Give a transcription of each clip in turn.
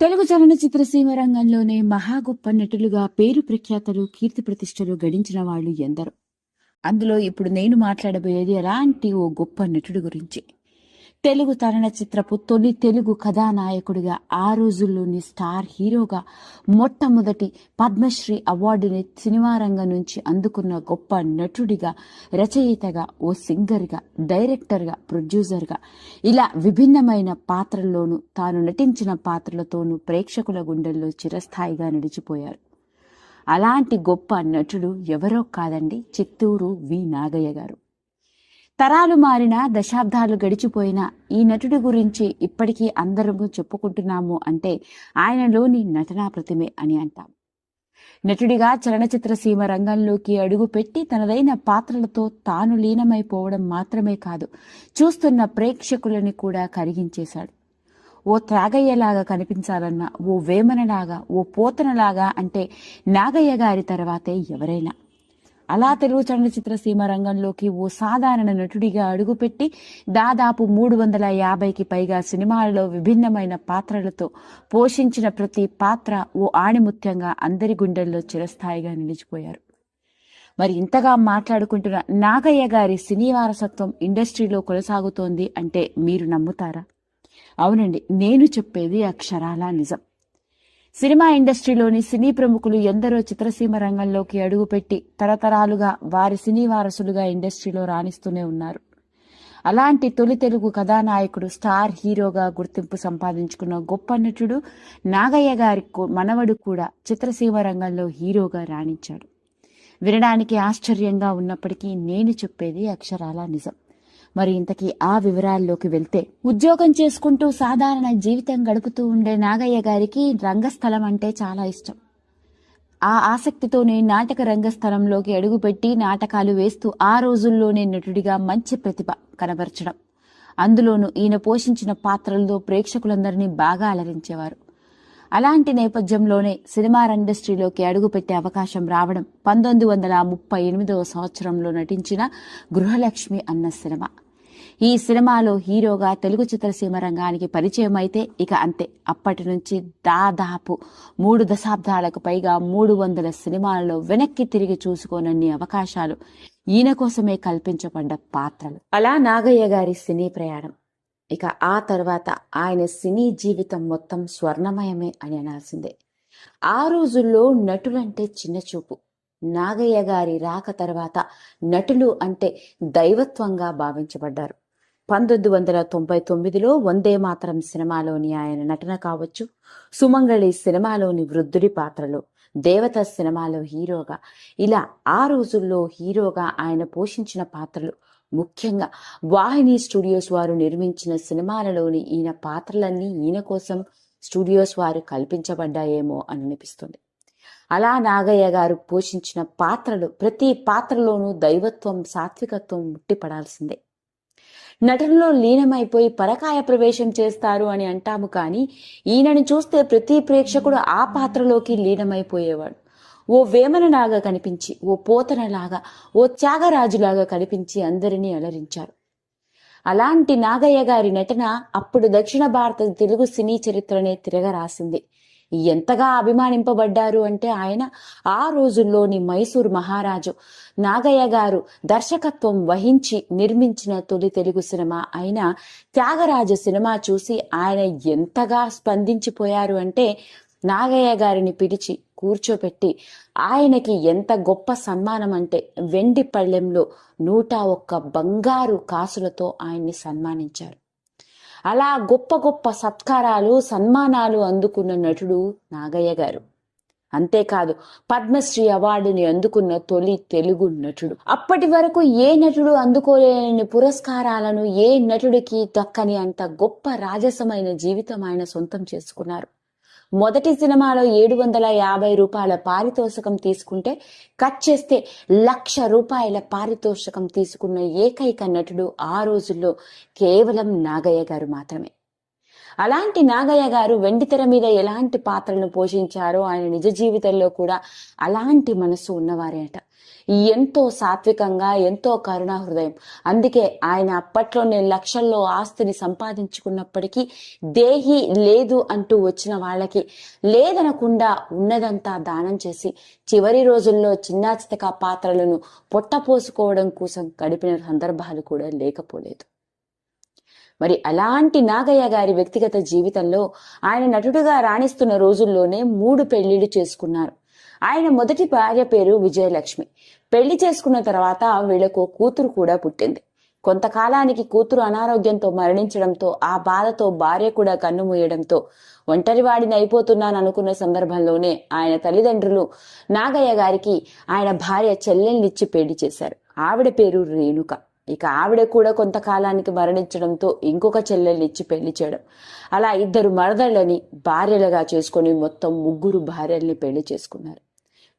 తెలుగు చలనచిత్ర సీమ రంగంలోనే మహా గొప్ప నటులుగా పేరు ప్రఖ్యాతలు కీర్తి ప్రతిష్టలు గడించిన వాళ్ళు ఎందరో. అందులో ఇప్పుడు నేను మాట్లాడబోయేది అలాంటి ఓ గొప్ప నటుడు గురించి? తెలుగు చలనచిత్రపు తొలి తెలుగు కథానాయకుడిగా ఆ రోజుల్లోని స్టార్ హీరోగా మొట్టమొదటి పద్మశ్రీ అవార్డుని సినిమా రంగం నుంచి అందుకున్న గొప్ప నటుడిగా రచయితగా ఓ సింగర్గా డైరెక్టర్గా ప్రొడ్యూసర్గా ఇలా విభిన్నమైన పాత్రల్లోనూ తాను నటించిన పాత్రలతోనూ ప్రేక్షకుల గుండెల్లో చిరస్థాయిగా నిలిచిపోయారు. అలాంటి గొప్ప నటుడు ఎవరో కాదండి చిత్తూరు వి నాగయ్య గారు. తరాలు మారిన దశాబ్దాలు గడిచిపోయిన ఈ నటుడి గురించి ఇప్పటికీ అందరము చెప్పుకుంటున్నాము అంటే ఆయనలోని నటనా ప్రతిమే అని అంటాం. నటుడిగా చలనచిత్ర సీమ రంగంలోకి అడుగుపెట్టి తనదైన పాత్రలతో తాను లీనమైపోవడం మాత్రమే కాదు చూస్తున్న ప్రేక్షకులని కూడా కరిగించేశాడు. ఓ త్రాగయ్యలాగా కనిపించాలన్నా ఓ వేమనలాగా ఓ పోతనలాగా అంటే నాగయ్య గారి తర్వాతే ఎవరైనా. అలా తెలుగు చలనచిత్ర సీమ రంగంలోకి ఓ సాధారణ నటుడిగా అడుగుపెట్టి దాదాపు మూడు వందల యాభైకి పైగా సినిమాలలో విభిన్నమైన పాత్రలతో పోషించిన ప్రతి పాత్ర ఓ ఆణిముత్యంగా అందరి గుండెల్లో చిరస్థాయిగా నిలిచిపోయారు. మరి ఇంతగా మాట్లాడుకుంటున్న నాగయ్య గారి సినీ వారసత్వం ఇండస్ట్రీలో కొనసాగుతోంది అంటే మీరు నమ్ముతారా? అవునండి నేను చెప్పేది అక్షరాల నిజం. సినిమా ఇండస్ట్రీలోని సినీ ప్రముఖులు ఎందరో చిత్రసీమ రంగంలోకి అడుగుపెట్టి తరతరాలుగా వారి సినీ వారసులుగా ఇండస్ట్రీలో రాణిస్తూనే ఉన్నారు. అలాంటి తొలి తెలుగు కథానాయకుడు స్టార్ హీరోగా గుర్తింపు సంపాదించుకున్న గొప్ప నటుడు నాగయ్య గారి మనవడు కూడా చిత్రసీమ రంగంలో హీరోగా రాణించాడు. వినడానికి ఆశ్చర్యంగా ఉన్నప్పటికీ నేను చెప్పేది అక్షరాల నిజం. మరి ఇంతకీ ఆ వివరాల్లోకి వెళ్తే ఉద్యోగం చేసుకుంటూ సాధారణ జీవితం గడుపుతూ ఉండే నాగయ్య గారికి రంగస్థలం అంటే చాలా ఇష్టం. ఆ ఆసక్తితోనే నాటక రంగస్థలంలోకి అడుగుపెట్టి నాటకాలు వేస్తూ ఆ రోజుల్లోనే నటుడిగా మంచి ప్రతిభ కనబరచడం. అందులోనూ ఈయన పోషించిన పాత్రలతో ప్రేక్షకులందరినీ బాగా అలరించేవారు. అలాంటి నేపథ్యంలోనే సినిమా ఇండస్ట్రీలోకి అడుగుపెట్టే అవకాశం రావడం పంతొమ్మిది వందల ముప్పై ఎనిమిదవ సంవత్సరంలో నటించిన గృహలక్ష్మి అన్న సినిమా. ఈ సినిమాలో హీరోగా తెలుగు చిత్రసీమ రంగానికి పరిచయం అయితే ఇక అంతే. అప్పటి నుంచి దాదాపు మూడు దశాబ్దాలకు పైగా మూడు వందల సినిమాలలో వెనక్కి తిరిగి చూసుకోనన్ని అవకాశాలు ఈయన కోసమే కల్పించబడ్డ పాత్రలు. అలా నాగయ్య గారి సినీ ప్రయాణం. ఇక ఆ తర్వాత ఆయన సినీ జీవితం మొత్తం స్వర్ణమయమే అని అనాల్సిందే. ఆ రోజుల్లో నటులంటే చిన్న చూపు. నాగయ్య గారి రాక తర్వాత నటులు అంటే దైవత్వంగా భావించబడ్డారు. పంతొమ్మిది వందల తొంభై తొమ్మిదిలో వందే మాతరం సినిమాలోని ఆయన నటన కావచ్చు. సుమంగళి సినిమాలోని వృద్ధుడి పాత్రలో దేవత సినిమాలో హీరోగా ఇలా ఆ రోజుల్లో హీరోగా ఆయన పోషించిన పాత్రలు ముఖ్యంగా వాహిని స్టూడియోస్ వారు నిర్మించిన సినిమాలలోని ఈయన పాత్రలన్నీ ఈయన కోసం స్టూడియోస్ వారు కల్పించబడ్డాయేమో అని అనిపిస్తుంది. అలా నాగయ్య గారు పోషించిన పాత్రలు ప్రతి పాత్రలోనూ దైవత్వం సాత్వికత్వం ముట్టిపడాల్సిందే నటనలో లీనమైపోయి పరకాయ ప్రవేశం చేస్తారు అని అంటాము కానీ ఈయనని చూస్తే ప్రతి ప్రేక్షకుడు ఆ పాత్రలోకి లీనమైపోయేవాడు. ఓ వేమనలాగా కనిపించి ఓ పోతనలాగా ఓ త్యాగరాజులాగా కనిపించి అందరినీ అలరించారు. అలాంటి నాగయ్య గారి నటన అప్పుడు దక్షిణ భారత తెలుగు సినీ చరిత్రనే తిరగరాసింది. ఎంతగా అభిమానింపబడ్డారు అంటే ఆయన ఆ రోజుల్లోని మైసూర్ మహారాజు. నాగయ్య గారు దర్శకత్వం వహించి నిర్మించిన తొలి తెలుగు సినిమా అయిన త్యాగరాజు సినిమా చూసి ఆయన ఎంతగా స్పందించిపోయారు అంటే నాగయ్య గారిని పిలిచి కూర్చోపెట్టి ఆయనకి ఎంత గొప్ప సన్మానం అంటే వెండి పళ్ళెంలో నూట ఒక్క బంగారు కాసులతో ఆయన్ని సన్మానించారు. అలా గొప్ప గొప్ప సత్కారాలు సన్మానాలు అందుకున్న నటుడు నాగయ్య గారు. అంతేకాదు పద్మశ్రీ అవార్డుని అందుకున్న తొలి తెలుగు నటుడు. అప్పటి వరకు ఏ నటుడు అందుకోలేని పురస్కారాలను ఏ నటుడికి దక్కని అంత గొప్ప రాజసమైన జీవితం ఆయన సొంతం చేసుకున్నారు. మొదటి సినిమాలో ఏడు వందల యాభై రూపాయల పారితోషికం తీసుకుంటే కట్ చేస్తే లక్ష రూపాయల పారితోషికం తీసుకున్న ఏకైక నటుడు ఆ రోజుల్లో కేవలం నాగయ్య గారు మాత్రమే. అలాంటి నాగయ్య గారు వెండితెర మీద ఎలాంటి పాత్రలను పోషించారో ఆయన నిజ జీవితంలో కూడా అలాంటి మనసు ఉన్నవారే అట. ఎంతో సాత్వికంగా ఎంతో కరుణా హృదయం. అందుకే ఆయన అప్పట్లోనే లక్షల్లో ఆస్తిని సంపాదించుకున్నప్పటికీ దేహి లేదు అంటూ వచ్చిన వాళ్ళకి లేదనకుండా ఉన్నదంతా దానం చేసి చివరి రోజుల్లో చిన్నాచితక పాత్రలను పొట్టపోసుకోవడం కోసం గడిపిన సందర్భాలు కూడా లేకపోలేదు. మరి అలాంటి నాగయ్య గారి వ్యక్తిగత జీవితంలో ఆయన నటుడుగా రాణిస్తున్న రోజుల్లోనే మూడు పెళ్ళిళ్ళు చేసుకున్నారు. ఆయన మొదటి భార్య పేరు విజయలక్ష్మి. పెళ్ళి చేసుకున్న తర్వాత వీళ్ళకు కూతురు కూడా పుట్టింది. కొంతకాలానికి కూతురు అనారోగ్యంతో మరణించడంతో ఆ బాధతో భార్య కూడా కన్నుమూయడంతో ఒంటరివాడిని అయిపోతున్నాను అనుకున్న సందర్భంలోనే ఆయన తల్లిదండ్రులు నాగయ్య గారికి ఆయన భార్య చెల్లెల్నిచ్చి పెళ్ళి చేశారు. ఆవిడ పేరు రేణుక. ఇక ఆవిడ కూడా కొంతకాలానికి మరణించడంతో ఇంకొక చెల్లెల్నిచ్చి పెళ్ళి చేయడం. అలా ఇద్దరు మరదళ్ళని భార్యలుగా చేసుకొని మొత్తం ముగ్గురు భార్యల్ని పెళ్ళి చేసుకున్నారు.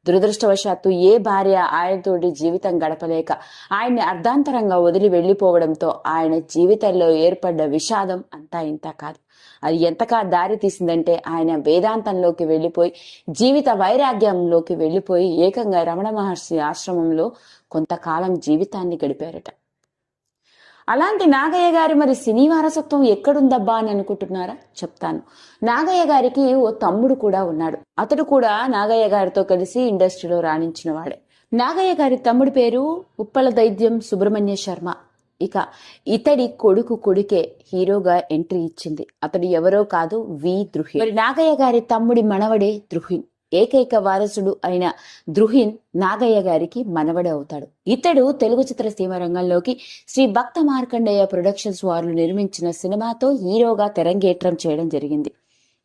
దురదృష్టవశాత్తు ఏ భార్య ఆయనతోటి జీవితం గడపలేక ఆయన్ని అర్ధాంతరంగా వదిలి వెళ్ళిపోవడంతో ఆయన జీవితంలో ఏర్పడ్డ విషాదం అంతా ఇంత కాదు. అది ఎంతగా దారి తీసిందంటే ఆయన వేదాంతంలోకి వెళ్ళిపోయి జీవిత వైరాగ్యంలోకి వెళ్ళిపోయి ఏకంగా రమణ మహర్షి ఆశ్రమంలో కొంతకాలం జీవితాన్ని గడిపారట. అలాంటి నాగయ్య గారి మరి సినీ వారసత్వం ఎక్కడుందబ్బా అని అనుకుంటున్నారా? చెప్తాను. నాగయ్య గారికి ఓ తమ్ముడు కూడా ఉన్నాడు. అతడు కూడా నాగయ్య గారితో కలిసి ఇండస్ట్రీలో రాణించిన వాడే. నాగయ్య గారి తమ్ముడి పేరు ఉప్పల దైద్యం సుబ్రహ్మణ్య శర్మ. ఇక ఇతడి కొడుకు కొడుకే హీరోగా ఎంట్రీ ఇచ్చింది. అతడు ఎవరో కాదు వి. ద్రుహి మరి నాగయ్య గారి తమ్ముడి మనవడే ద్రుహిన్ ఏకైక వారసుడు అయిన ద్రుహిన్ నాగయ్య గారికి మనవడే అవుతాడు. ఇతడు తెలుగు చిత్రసీమ రంగంలోకి శ్రీ భక్త మార్కండేయ ప్రొడక్షన్స్ వారు నిర్మించిన సినిమాతో హీరోగా తెరంగేట్రం చేయడం జరిగింది.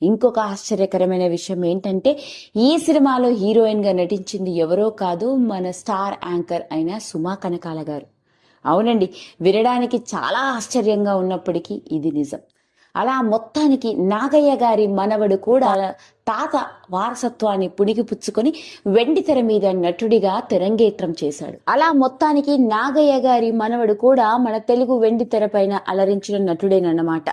ఇంకొక ఆశ్చర్యకరమైన విషయం ఏంటంటే ఈ సినిమాలో హీరోయిన్గా నటించింది ఎవరో కాదు మన స్టార్ యాంకర్ అయిన సుమా కనకాల గారు. అవునండి వినడానికి చాలా ఆశ్చర్యంగా ఉన్నప్పటికీ ఇది నిజం. అలా మొత్తానికి నాగయ్య గారి మనవడు కూడా తాత వారసత్వాన్ని పుణిగిపుచ్చుకొని వెండి తెర మీద నటుడిగా తెరంగేట్రం చేశాడు. అలా మొత్తానికి నాగయ్య గారి మనవడు కూడా మన తెలుగు వెండి తెర పైన అలరించిన నటుడేనన్నమాట.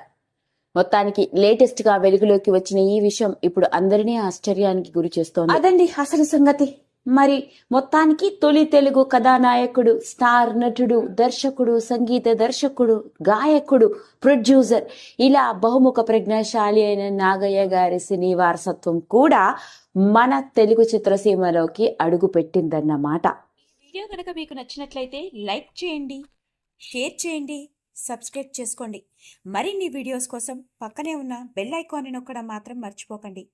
మొత్తానికి లేటెస్ట్గా వెలుగులోకి వచ్చిన ఈ విషయం ఇప్పుడు అందరినీ ఆశ్చర్యానికి గురి చేస్తోంది. అదండి అసలు సంగతి. మరి మొత్తానికి తొలి తెలుగు కథానాయకుడు స్టార్ నటుడు దర్శకుడు సంగీత దర్శకుడు గాయకుడు ప్రొడ్యూసర్ ఇలా బహుముఖ ప్రజ్ఞాశాలి అయిన నాగయ్య గారి సినీ వారసత్వం కూడా మన తెలుగు చిత్రసీమలోకి అడుగు పెట్టిందన్నమాట వీడియో కనుక మీకు నచ్చినట్లయితే లైక్ చేయండి షేర్ చేయండి సబ్స్క్రైబ్ చేసుకోండి. మరిన్ని వీడియోస్ కోసం పక్కనే ఉన్న బెల్ ఐకాన్ని నొక్కడం మాత్రం మర్చిపోకండి.